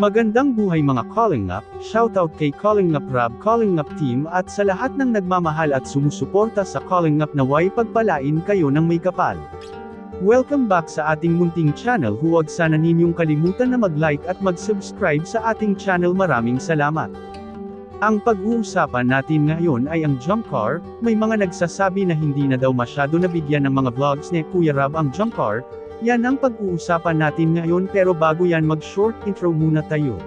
Magandang buhay mga Calling Up, shoutout kay Calling Up Rab Calling Up Team at sa lahat ng nagmamahal at sumusuporta sa Calling Up naway pagpalain kayo ng may kapal. Welcome back sa ating munting channel. Huwag sana ninyong kalimutan na mag-like at mag-subscribe sa ating channel. Maraming salamat. Ang pag-uusapan natin ngayon ay ang jump car, may mga nagsasabi na hindi na daw masyado nabigyan ng mga vlogs ni Kuya Rab ang jump car, yan ang pag-uusapan natin ngayon pero bago yan mag-short intro muna tayo.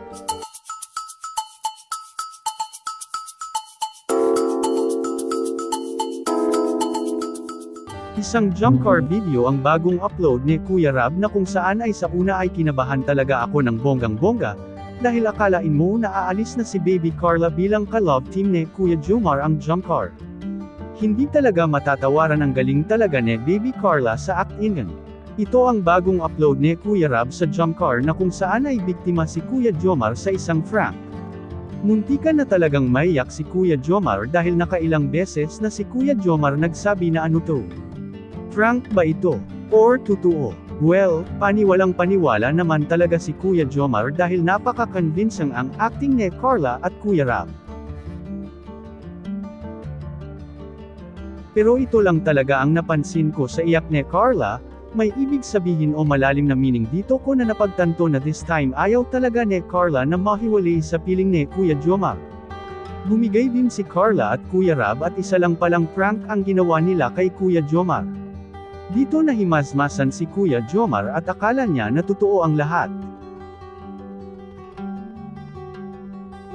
Isang jump car video ang bagong upload ni Kuya Rab na kung saan ay sa una ay kinabahan talaga ako ng bonggang-bongga, dahil akalain mo na aalis na si Baby Carla bilang ka-love team ni Kuya Jomar ang jump car. Hindi talaga matatawaran ang galing talaga ni Baby Carla sa actingan. Ito ang bagong upload ni Kuya Rab sa jump car na kung saan ay biktima si Kuya Jomar sa isang prank. Muntikan na talagang maiyak si Kuya Jomar dahil nakailang beses na si Kuya Jomar nagsabi na ano to. Prank ba ito? Or totoo? Well, paniwalang paniwala naman talaga si Kuya Jomar dahil napaka-convincing ang acting ni Carla at Kuya Rab. Pero ito lang talaga ang napansin ko sa iyak ni Carla, may ibig sabihin o malalim na meaning dito ko na napagtanto na this time ayaw talaga ni Carla na mahiwalay sa piling ni Kuya Jomar. Bumigay din si Carla at Kuya Rab at isa lang palang prank ang ginawa nila kay Kuya Jomar. Dito nahimasmasan si Kuya Jomar at akala niya na totoo ang lahat.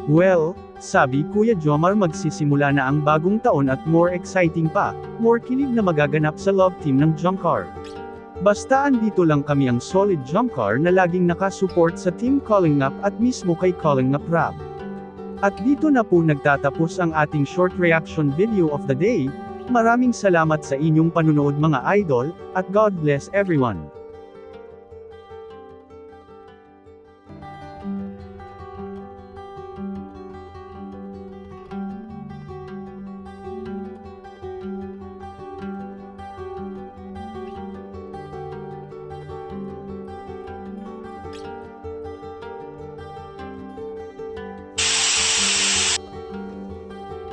Well, sabi Kuya Jomar magsisimula na ang bagong taon at more exciting pa, more kilig na magaganap sa love team ng Jump Car. Basta andito lang kami ang solid jump car na laging nakasupport sa team Calling Up at mismo kay Calling Up Rap. At dito na po nagtatapos ang ating short reaction video of the day, maraming salamat sa inyong panunood mga idol, at God bless everyone.